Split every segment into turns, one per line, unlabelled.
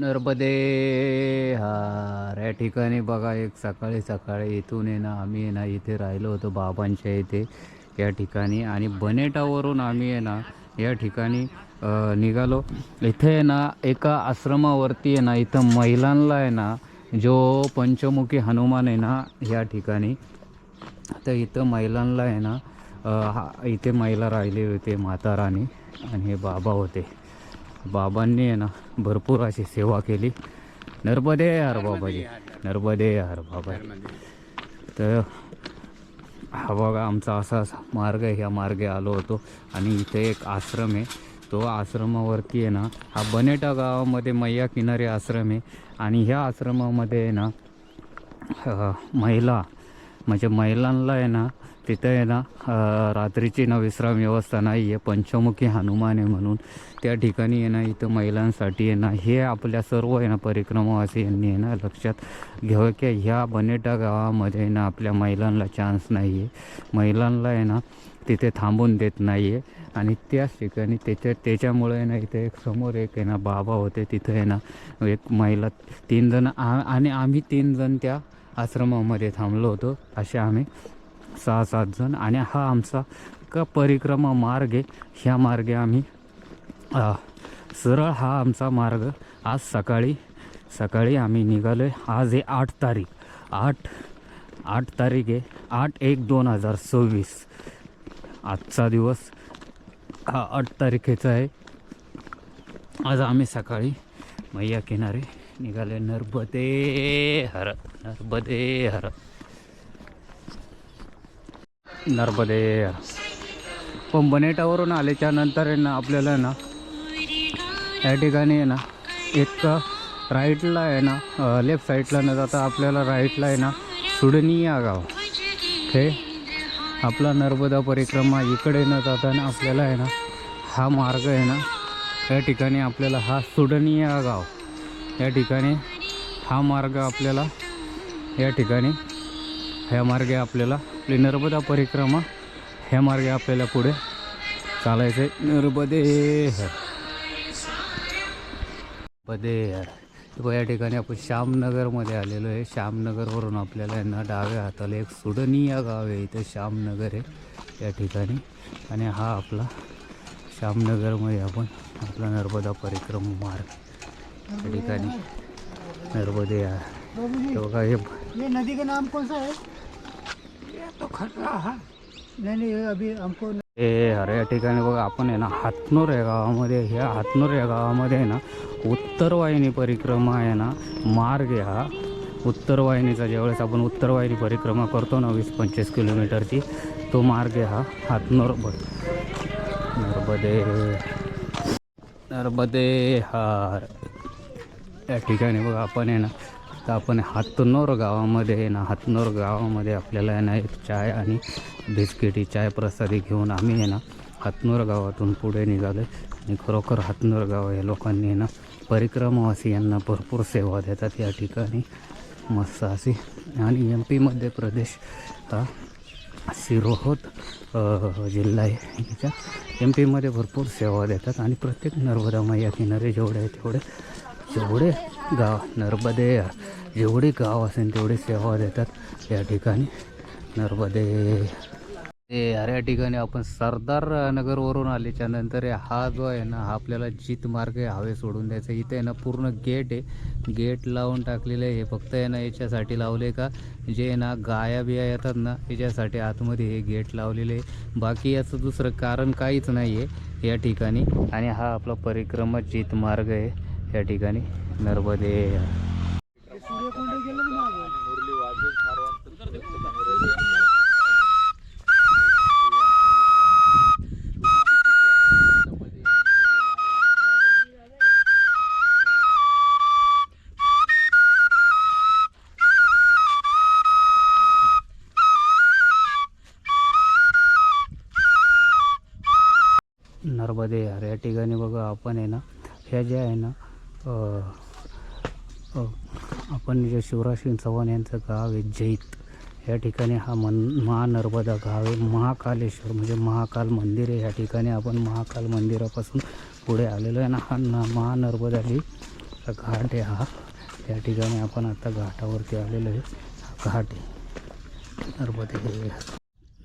नर्मदे हार या ठिकाणी बघा एक सकाळी सकाळी इथून आहे ना आम्ही आहे ना इथे राहिलो होतो बाबांच्या इथे या ठिकाणी. आणि बनेटावरून आम्ही आहे ना या ठिकाणी निघालो. इथे आहे ना एका आश्रमावरती आहे ना इथं महिलांना आहे ना जो पंचमुखी हनुमान आहे ना या ठिकाणी. तर इथं महिलांना आहे ना हा इथे महिला राहिले होते माता राणी आणि हे बाबा होते. बाबांनी आहे ना भरपूर अशी सेवा केली. नर्मदे हर बाबाजी. नर्मदे हर बाबा तर हा बघा आमचा असा असा मार्ग आहे. ह्या मार्गे आलो होतो आणि इथे एक आश्रम आहे. तो आश्रमावरती आहे ना हा बनेटा गावामध्ये मैया किनारी आश्रम आहे. आणि ह्या आश्रमामध्ये आहे ना महिला म्हणजे महिलांना आहे ना तिथं आहे ना रात्रीची ना विश्राम व्यवस्था नाही आहे पंचमुखी हनुमान आहे म्हणून त्या ठिकाणी आहे ना इथं महिलांसाठी आहे ना हे आपल्या सर्व आहे ना परिक्रमावासी यांनी आहे ना लक्षात घ्यावं की ह्या बनेटा गावामध्ये आहे ना आपल्या महिलांना चान्स नाही आहे महिलांना आहे ना तिथे थांबून देत नाही आहे आणि त्याच ठिकाणी त्याच्या त्याच्यामुळे आहे ना इथे एक समोर एक आहे ना बाबा होते तिथं आहे ना एक महिला तीन जण आ- आणि आम्ही तीन जण त्या आश्रमामध्ये थांबलो होतो असे आम्ही सहा सात जण आणि हा आमचा का परिक्रमा मार्ग आहे. ह्या मार्गे आम्ही सरळ हा आमचा मार्ग आज सकाळी सकाळी आम्ही निघालो आहे आज आहे आठ तारीख. आठ आठ तारीख आहे. आठ एक दोन हजार सव्वीस. आजचा दिवस हा आठ तारखेचा आहे. आज आम्ही सकाळी मैया किनारे निघाले नर्बदे हर नर्बदे हर नर्मदे पण बनेटावरून आल्याच्यानंतर आहे ना आपल्याला ना या ठिकाणी आहे ना एक राईटला आहे ना लेफ्ट साईडला न जाता आपल्याला राईटला आहे ना सुडणी या गाव. हे आपला नर्मदा परिक्रमा इकडे न जाताना आपल्याला आहे ना हा मार्ग आहे ना या ठिकाणी आपल्याला हा सुडणी या गाव. या ठिकाणी हा मार्ग आपल्याला या ठिकाणी ह्या मार्गे आपल्याला आपली नर्मदा परिक्रमा ह्या मार्गे आपल्याला पुढे चालायचं आहे नर्मदे नर्मदे बघा या ठिकाणी आपण श्यामनगरमध्ये आलेलो आहे. श्यामनगरवरून आपल्याला यांना डाव्या हाताला एक सुडनीय या गाव आहे. इथं श्यामनगर आहे या ठिकाणी. आणि हा आपला श्यामनगरमध्ये आपण आपला नर्मदा परिक्रमा मार्ग या ठिकाणी. नर्मदे बघा हे
नदी का नाम कौन सा है ये तो खतरा है हमको
हे अरे या ठिकाणी बघा आपण आहे ना हातनूर या गावामध्ये ह्या हातनूर या गावामध्ये आहे ना उत्तरवाहिनी परिक्रमा आहे ना मार्ग आहे हा. उत्तरवाहिनीचा ज्यावेळेस आपण उत्तरवाहिनी परिक्रमा करतो ना वीस पंचवीस किलोमीटरची तो मार्ग आहे हा हातनूर ब नर्मदे. नर्मदे हार या ठिकाणी बघा आपण आहे ना तर आपण हातनोर गावामध्ये आहे ना हातनोर गावामध्ये आपल्याला आहे ना एक चाय आणि बिस्किटी चाय प्रसादी घेऊन आम्ही आहे ना हातनोर गावातून पुढे निघालो आणि खरोखर हातनोर गाव या लोकांनी ना परिक्रमावासी यांना भरपूर सेवा देतात या ठिकाणी. मस्त अशी. आणि एम पी मध्य प्रदेश हा सिरोहत जिल्हा आहे याच्या एम पीमध्ये भरपूर सेवा देतात आणि प्रत्येक नर्मदा मैया किनारे जेवढे आहे तेवढे जेवढे गाव नर्मदे जेवढे गाव असेल तेवढे सेवा देतात या ठिकाणी नर्मदे ते अरे या ठिकाणी आपण सरदार नगरवरून आल्याच्यानंतर हा जो आहे ना हा आपल्याला जित मार्ग आहे हवे सोडून द्यायचा. इथे आहे ना पूर्ण गेट आहे. गेट लावून टाकलेलं आहे. हे फक्त आहे ना याच्यासाठी लावले का? जे आहे ना गाया बिया येतात ना याच्यासाठी आतमध्ये हे गेट लावलेले आहे. बाकी याचं दुसरं कारण काहीच नाही आहे या ठिकाणी. आणि हा आपला परिक्रमा जित मार्ग आहे. या ठिकाणी नर्मदे. नर्मदे यार या ठिकाणी बघा आपण आहे ना ह्या ज्या आहे ना आपण जे शिवराज सिंग चव्हाण यांचं गाव आहे जैत या ठिकाणी हा मन महानर्मदा गाव आहे. महाकालेश्वर म्हणजे महाकाल मंदिर आहे. या ठिकाणी आपण महाकाल मंदिरापासून पुढे आलेलो आहे. ना हा न महानर्मदा जी घाट आहे हा. या ठिकाणी आपण आता घाटावरती आलेलो आहे. हा घाट आहे. नर्मदे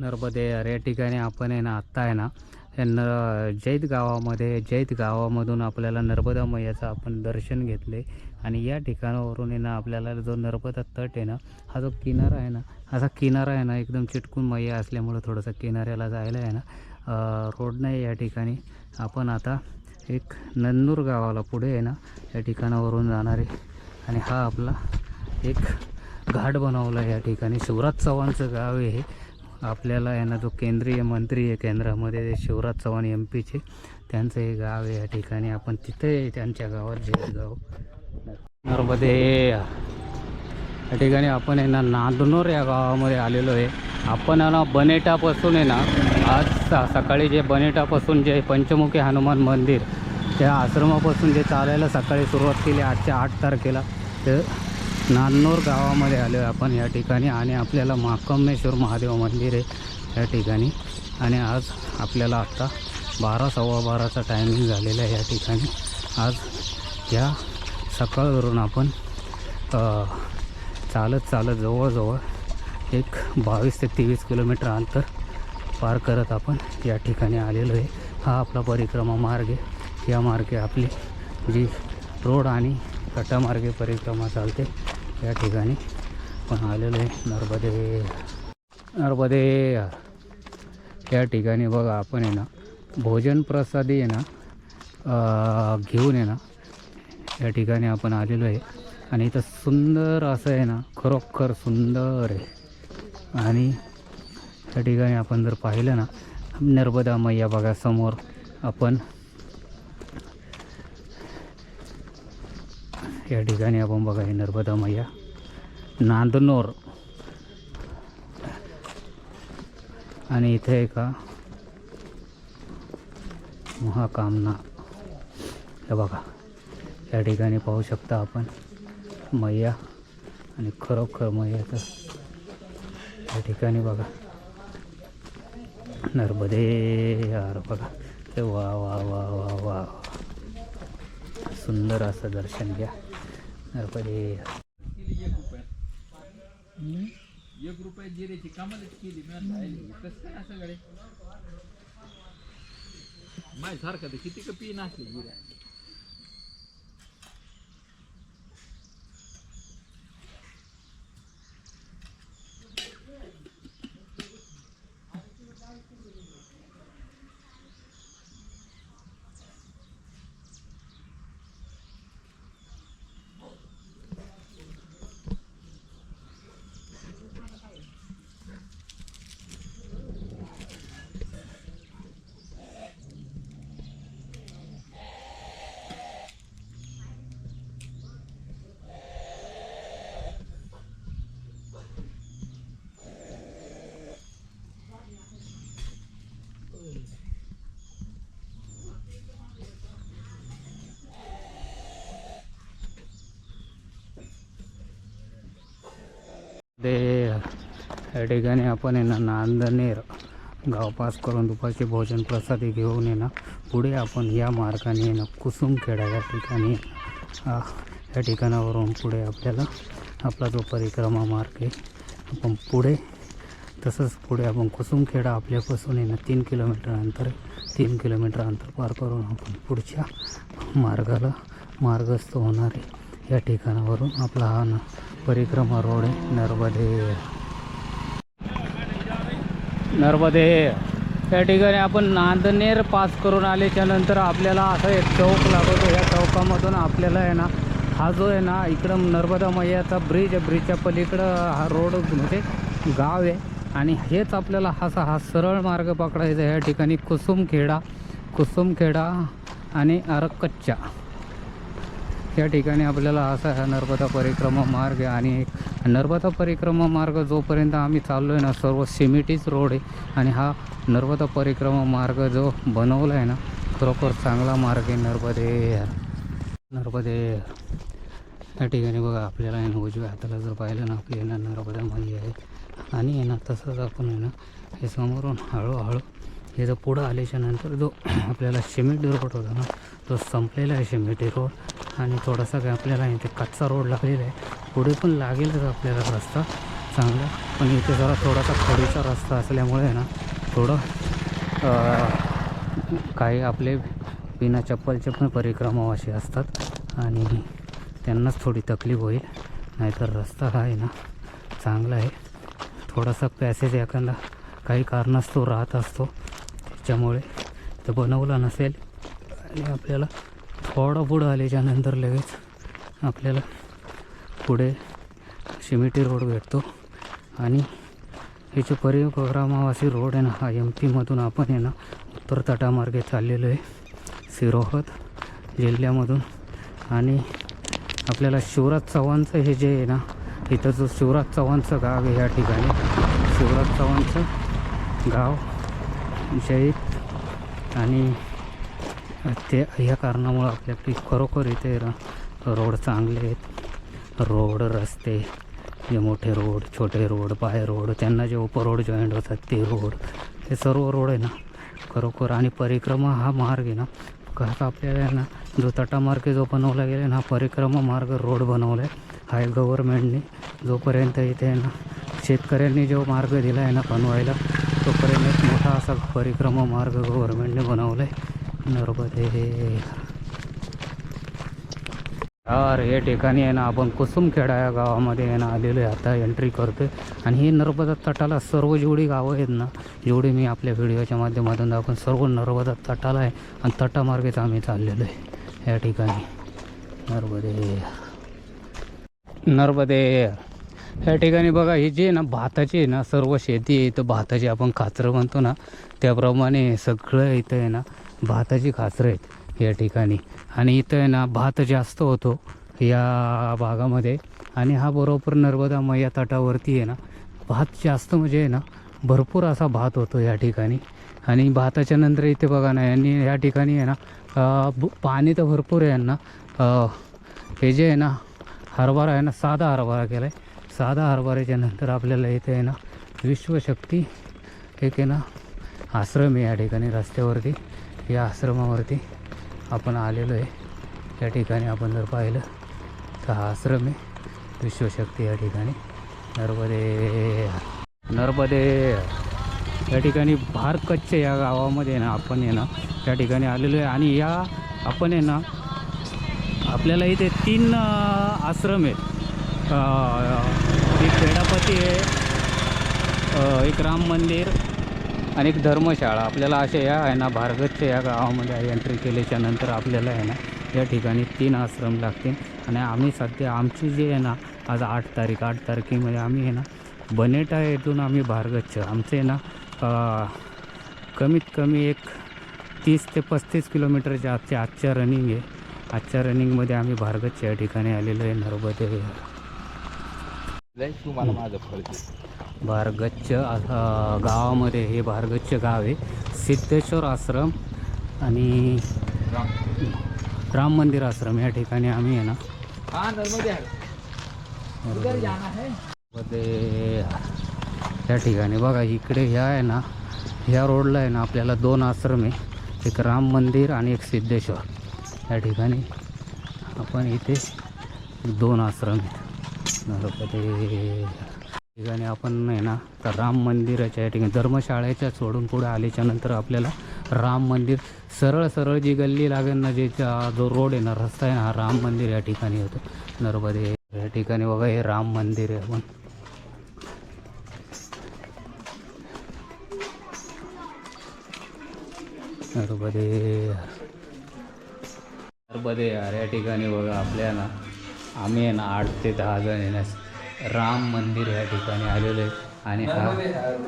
नर्मदे या ठिकाणी आपण आहे ना आत्ता आहे ना न जैत गावामध्ये जैत गावामधून आपल्याला नर्मदा मैयाचं आपण दर्शन घेतले. आणि या ठिकाणावरून आहे ना आपल्याला जो नर्मदा तट आहे ना हा जो किनारा आहे ना असा किनारा आहे ना एकदम चिटकून मैया असल्यामुळं थोडंसं किनाऱ्याला जायला आहे ना रोड नाही या ठिकाणी. आपण आता एक नन्नूर गावाला पुढे आहे ना या ठिकाणावरून जाणार आहे. आणि हा आपला एक घाट बनवला या ठिकाणी. शिवराज चव्हाणचं गाव आहे आपल्याला आहे ना जो केंद्रीय मंत्री आहे केंद्रामध्ये शिवराज चव्हाण एम पीचे त्यांचं हे गाव आहे या ठिकाणी. आपण तिथे त्यांच्या गावात जे गाव नर्मदे या ठिकाणी आपण आहे ना नांदनोर या गावामध्ये आलेलो आहे. आपण आहे ना बनेटापासून आहे ना आज सकाळी जे बनेटापासून जे पंचमुखी हनुमान मंदिर त्या आश्रमापासून जे चालायला सकाळी सुरुवात केली आजच्या आठ तारखेला. तर नान्नूर गावामध्ये आलो आहे आपण या ठिकाणी आणि आपल्याला महाकम्मेश्वर महादेव मंदिर आहे या ठिकाणी. आणि आज आपल्याला आत्ता बारा सव्वा बाराचा टायमिंग झालेला आहे या ठिकाणी. आज या सकाळवरून आपण चालत चालत जवळजवळ एक बावीस ते तेवीस किलोमीटर अंतर पार करत आपण या ठिकाणी आलेलो आहे. हा आपला परिक्रमा मार्ग आहे. या मार्गे आपली जी रोड आणि कटामार्गे परिक्रमा चालते या ठिकाणी पण आलेलो आहे नर्मदे. नर्मदे या ठिकाणी बघा आपण आहे ना भोजन प्रसादी आहे ना घेऊन आहे ना या ठिकाणी आपण आलेलो आहे. आणि इथं सुंदर असं आहे ना खरोखर सुंदर आहे. आणि या ठिकाणी आपण जर पाहिलं ना नर्मदा मैया बघा समोर आपण या ठिकाणी आपण बघा हे नर्मदा मैया। नांदनोर। आणि इथे का महाकामना। हे बघा या ठिकाणी पाहू शकता आपण मैया आणि खरोखर मैयाचं या ठिकाणी बघा नर्मदे यार बघा ते वा वा वा वा वा. सुंदर असं दर्शन घ्या.
एक रुपये जिरेची कामालाच केली मी राहिली. कसं काय असं गडे? माझ्यासारखं तर किती का पी नसले जिऱ्या
ते या ठिकाणी आपण आहे ना नांदनेर गाव पास करून दुपारचे भोजन प्रसादी घेऊन आहे ना पुढे आपण या मार्गाने आहे ना कुसुमखेडा या ठिकाणी या ठिकाणावरून पुढे आपल्याला आपला जो परिक्रमा मार्ग आहे आपण पुढे तसंच पुढे आपण कुसुमखेडा आपल्यापासून आहे ना तीन किलोमीटर अंतर तीन किलोमीटर अंतर पार करून आपण पुढच्या मार्गाला मार्गस्थ होणार आहे. या ठिकाणावरून आपला हा ना परिक्रमा रोड आहे नर्मदे. नर्मदे. या ठिकाणी आपण नांदनेर पास करून आल्याच्यानंतर आपल्याला असं एक चौक लागतो. या चौकामधून आपल्याला आहे ना हा जो आहे ना इकडं नर्मदा मैयाचा ब्रिज आहे. ब्रिजच्या पलीकडं हा रोड म्हणजे गाव आहे. आणि हेच आपल्याला हा हा सरळ मार्ग पकडायचा या ठिकाणी कुसुमखेडा कुसुमखेडा आणि अरकच्चा. या ठिकाणी आपल्याला असा आहे नर्मदा परिक्रमा मार्ग आहे आणि नर्मदा परिक्रमा मार्ग जोपर्यंत आम्ही चाललो आहे ना सर्व सिमेंटीच रोड आहे. आणि हा नर्मदा परिक्रमा मार्ग जो बनवला आहे ना खरोखर चांगला मार्ग आहे नर्मदे. नर्मदे. या ठिकाणी बघा आपल्याला आहे ना उजव्या हाताला जर पाहिलं ना आपली ना नर्मदा माई आहे. आणि आहे ना तसंच आपण आहे ना हे समोरून हळूहळू हे जर पुढं आल्याच्यानंतर जो आपल्याला सिमेंट रोड होता ना तो संपलेला आहे सिमेंटी रोड. आणि थोडासा काय आपल्याला इथे कच्चा रोड लागलेला आहे. पुढे पण लागेलच आपल्याला रस्ता चांगला. पण इथे जरा थोडासा खडीचा रस्ता असल्यामुळे ना थोडं काही आपले बिना चप्पलचे पण परिक्रमावासी असतात. आणि त्यांनाच थोडी तकलीफ होईल. नाहीतर रस्ता हा आहे ना चांगला आहे. थोडासा पॅसेज एखादा काही कारणास्तव राहत असतो. त्याच्यामुळे तो बनवला नसेल आणि आपल्याला थोडं पुढं आल्याच्यानंतर लगेच आपल्याला पुढे शिमिटी रोड भेटतो. आणि हे जे परिक्रमावासी रोड आहे ना हा एम पीमधून आपण आहे ना उत्तर तटामार्गे चाललेलो आहे. सिरोहत जिल्ह्यामधून. आणि आपल्याला शिवराज चव्हाणचं हे जे आहे ना इथं जो शिवराज चव्हाणचं गाव आहे या ठिकाणी. शिवराज चव्हाणचं गाव जैत आणि ते ह्या कारणामुळं आपल्याकडे खरोखर इथे रोड चांगले आहेत. रोड रस्ते जे मोठे रोड छोटे रोड पाय रोड त्यांना जे उप रोड जॉईंट होतात ते रोड हे सर्व रोड आहे ना. खरोखर आणि परिक्रमा हा मार्ग आहे ना. का आपल्याला आहे ना जो तटामार्ग जो बनवला गेला ना हा परिक्रमा मार्ग रोड बनवला आहे. हा गव्हर्मेंटने जोपर्यंत इथे आहे ना शेतकऱ्यांनी जो मार्ग दिला आहे ना बनवायला तोपर्यंत एक मोठा असा परिक्रमा मार्ग गव्हर्मेंटने बनवला आहे. नर्मदे यार या ठिकाणी आहे ना आपण कुसुमखेडा या गावामध्ये आहे ना आलेलो आहे. आता एंट्री करतो आहे आणि हे नर्मदा तटाला सर्व जेवढी गावं आहेत ना जेवढी मी आपल्या व्हिडिओच्या माध्यमातून दाखवून सर्व नर्मदा तटाला आहे. आणि तटामार्गेच आम्ही चाललेलो आहे. या ठिकाणी. नर्मदे. नर्मदे. या ठिकाणी बघा ही जी आहे ना भाताची आहे ना सर्व शेती आहे. इथं भाताची आपण खाचरं म्हणतो ना त्याप्रमाणे सगळं इथं आहे ना भाताची खाचरं आहेत या ठिकाणी. आणि इथं आहे ना भात जास्त होतो या भागामध्ये. आणि हा बरोबर नर्मदा मैया तटावरती आहे ना भात जास्त म्हणजे आहे ना भरपूर असा भात होतो या ठिकाणी. आणि भाताच्या नंतर इथे बघा ना यांनी या ठिकाणी आहे ना पाणी तर भरपूर आहे यांना. हे जे आहे ना हरभरा आहे ना साधा हरभरा केला आहे साधा हरभऱ्याच्या नंतर आपल्याला इथे आहे ना विश्वशक्ती एक आहे ना आश्रम आहे या ठिकाणी रस्त्यावरती. या आश्रमावरती आपण आलेलो आहे. या ठिकाणी आपण जर पाहिलं तर हा आश्रम आहे. विश्वशक्ती या ठिकाणी. नर्मदे नर्मदे या ठिकाणी भार कच्छ या गावामध्ये ना आपण आहे ना त्या ठिकाणी आलेलो आहे. आणि या आपण आहे ना आपल्याला इथे तीन आश्रम आहेत. एक खेडापती आहे एक राम मंदिर आणि एक धर्मशाळा आपल्याला अशा या आहे ना भारगतच्या या गावामध्ये एंट्री केल्याच्यानंतर आपल्याला आहे ना या ठिकाणी तीन आश्रम लागतील. आणि आम्ही सध्या आमची जी आहे ना आज आठ तारीख आठ तारखेमध्ये आम्ही आहे ना बनेटा येथून आम्ही भारगतच्या आमचे आहे ना कमीत कमी एक तीस ते पस्तीस किलोमीटरच्या आजच्या आजच्या रनिंग आहे. आजच्या रनिंगमध्ये आम्ही भारगतच्या या ठिकाणी आलेलो आहे नर्मदे.
लय तू मला माझं फळ
अ, गावामध्ये हे भारगच्च गाव आहे. सिद्धेश्वर आश्रम आणि
राम.
मंदिर आश्रम या ठिकाणी आम्ही आहे ना.
हा है.
या ठिकाणी बघा इकडे ह्या आहे ना ह्या रोडला आहे ना आपल्याला दोन आश्रम आहे. एक राम मंदिर आणि एक सिद्धेश्वर. या ठिकाणी आपण इथे दोन आश्रम आहेत. नर्मदे. ठिकाणी आपण आहे ना तर राम मंदिराच्या या ठिकाणी धर्मशाळेच्या सोडून पुढे आल्याच्यानंतर आपल्याला राम मंदिर सरळ सरळ जी गल्ली लागेल ना जे जो रोड आहे ना रस्ता आहे ना हा राम मंदिर या ठिकाणी होतं. नर्मदे या ठिकाणी बघा हे राम मंदिर आहे. आपण नर्मदे नर्मदे यार या ठिकाणी बघा आपल्या ना आम्ही आहे ना आठ ते दहा जण येण्यास राम मंदिर या ठिकाणी आलेलो आहे आणि हा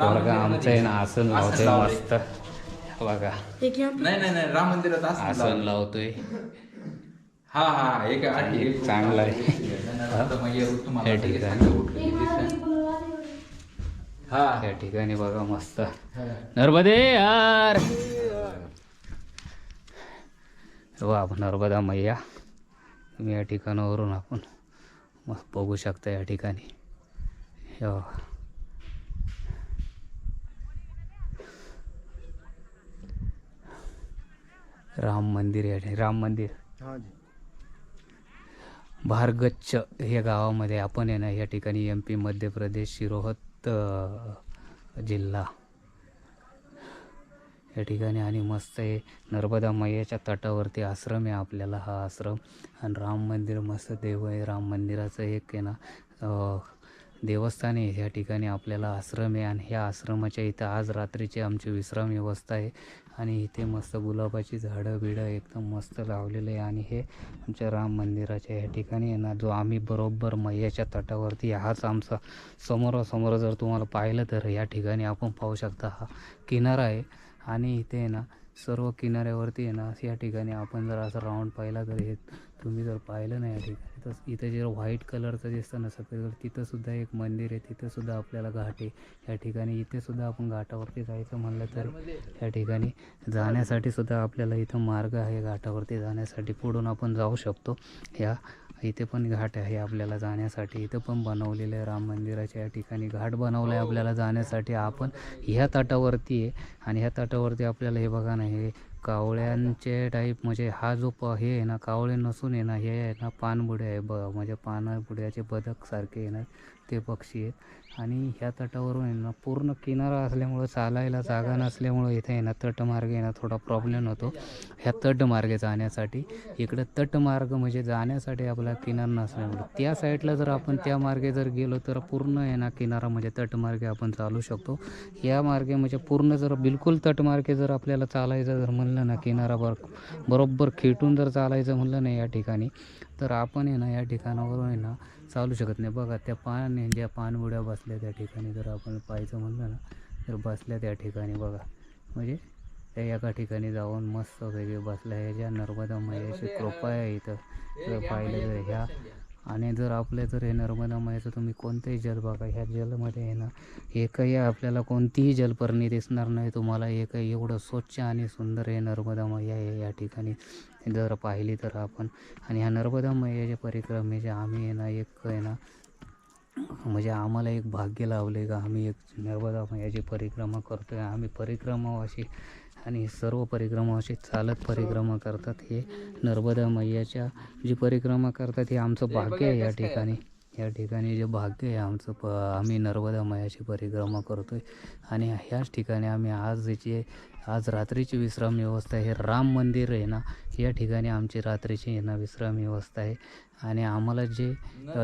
वर्ग आमचा आहे ना आसन लावतोय मस्त. बघा.
नाही नाही नाही राम मंदिरात
आसन लावतोय.
हा हा एक आठ एक
चांगला आहे. या ठिकाणी.
हा.
या ठिकाणी बघा मस्त. नर्मदे यार. वा नर्मदा मैया. तुम्ही या ठिकाणावरून आपण मस्त बघू शकता या ठिकाणी. हे. राम मंदिर या ठिकाणी. राम मंदिर.
हाँ जी.
भारगच्च या गावामध्ये आपण आहे ना या ठिकाणी एम पी मध्य प्रदेश शिरोहत जिल्हा. या ठिकाणी आणि मस्त आहे. नर्मदा मैयाच्या तटावरती आश्रम आहे आपल्याला हा आश्रम. आणि राम मंदिर मस्त देव आहे. राम मंदिराचं एक आहे ना देवस्थान आहे. ह्या ठिकाणी आपल्याला आश्रम आहे. आणि ह्या आश्रमाच्या इथं आज रात्रीची आमची विश्राम व्यवस्था आहे. आणि इथे मस्त गुलाबाची झाडं बिडं एकदम मस्त लावलेले आहे. आणि हे आमच्या राम मंदिराच्या ह्या ठिकाणी आहे ना जो आम्ही बरोबर मैयाच्या तटावरती हाच आमचा समोरासमोर जर तुम्हाला पाहिलं तर या ठिकाणी आपण पाहू शकता हा किनारा आहे. आणि इथे आहे ना सर्व किनाऱ्यावरती आहे ना या ठिकाणी आपण जर असं राऊंड पाहिला तर हे तुम्ही जर पाहिलं ना या ठिकाणी तर इथं जे व्हाईट कलरचं दिसतं ना सफेद कलर तिथंसुद्धा एक मंदिर आहे तिथंसुद्धा आपल्याला घाट आहे. या ठिकाणी इथेसुद्धा आपण घाटावरती जायचं म्हणलं तर या ठिकाणी जाण्यासाठी सुद्धा आपल्याला इथं मार्ग आहे घाटावरती जाण्यासाठी पुढून आपण जाऊ शकतो. या इथे पण घाट आहे आपल्याला जाण्यासाठी. इथं पण बनवलेलं आहे राम मंदिराच्या या ठिकाणी घाट बनवलं आहे आपल्याला जाण्यासाठी. आपण ह्या तटावरती आहे आणि ह्या तटावरती आपल्याला हे बघा ना हे कावळ्यांचे टाईप म्हणजे हा जो प हे आहे ना कावळे नसून आहे ना हे आहे ना पानबुडे आहे ब म्हणजे पानबुड्याचे बदकसारखे आहे ना ते पक्षी आहे. आणि ह्या तटावरून आहे ना पूर्ण किनारा असल्यामुळं चालायला जागा नसल्यामुळं इथे आहे ना तटमार्ग आहे ना थोडा प्रॉब्लेम होतो. ह्या तटमार्गे जाण्यासाठी. इकडं तटमार्ग म्हणजे जाण्यासाठी आपला किनारा नसल्यामुळं. त्या साईडला जर आपण त्या मार्गे जर गेलो तर पूर्ण आहे ना किनारा म्हणजे तटमार्गे आपण चालू शकतो. या मार्गे म्हणजे पूर्ण जर बिलकुल तटमार्गे जर आपल्याला चालायचं जर म्हणलं ना किनारा बर बरोबर खेटून जर चालायचं म्हणलं ना या ठिकाणी तर आपण आहे ना या ठिकाणावरून आहे ना चालू शकत नाही. बघा त्या पान ज्या पानवड्या बसल्या त्या ठिकाणी जर आपण पाहायचं म्हणलं ना तर बसल्या त्या ठिकाणी बघा. म्हणजे त्या एका ठिकाणी जाऊन मस्त वेगळे बसल्या. ह्या ज्या नर्मदा मैयाची कृपा आहे इथं जर पाहिलं तर ह्या आणि जर आपल्या जर हे नर्मदा मैयाचं तुम्ही कोणतंही जल बघा ह्या जलमध्ये आहे ना एकही आपल्याला कोणतीही जलपर्णी दिसणार नाही. तुम्हाला एकही एवढं स्वच्छ आणि सुंदर हे नर्मदा मैया आहे या ठिकाणी जर पाहिली तर आपण. आणि ह्या नर्मदा मैयाच्या परिक्रमेचे आम्ही आहे ना एक आहे ना म्हणजे आम्हाला एक भाग्य लावले का? आम्ही एक नर्मदा मैयाची परिक्रमा करतो आहे आम्ही परिक्रमा अशी आणि सर्व परिक्रमा अशी चालत परिक्रमा करतात हे नर्मदा मैयाच्या जी परिक्रमा करतात हे आमचं भाग्य आहे या ठिकाणी. या ठिकाणी जे भाग्य आहे आमचं प आम्ही नर्मदा मयाची परिक्रमा करतो आहे आणि ह्याच ठिकाणी आम्ही आज जे आज रात्रीची विश्राम व्यवस्था हे राम मंदिर आहे ना या ठिकाणी आमची रात्रीची आहे ना विश्राम व्यवस्था आहे. आणि आम्हाला जे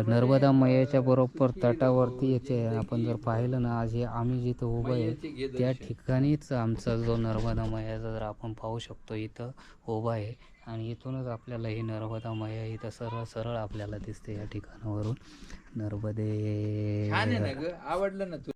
नर्मदा मयाच्या बरोबर तटावरती याचे आपण जर पाहिलं ना आज हे आम्ही जिथं उभं आहे त्या ठिकाणीच आमचा जो नर्मदा मैयाचा जर आपण पाहू शकतो इथं उभा आहे. आणि इथूनच आपल्याला ही नर्मदा मया इथं सरळ सरळ आपल्याला दिसते या ठिकाणावरून. नर्मदे.
ना आवडलं ना तू?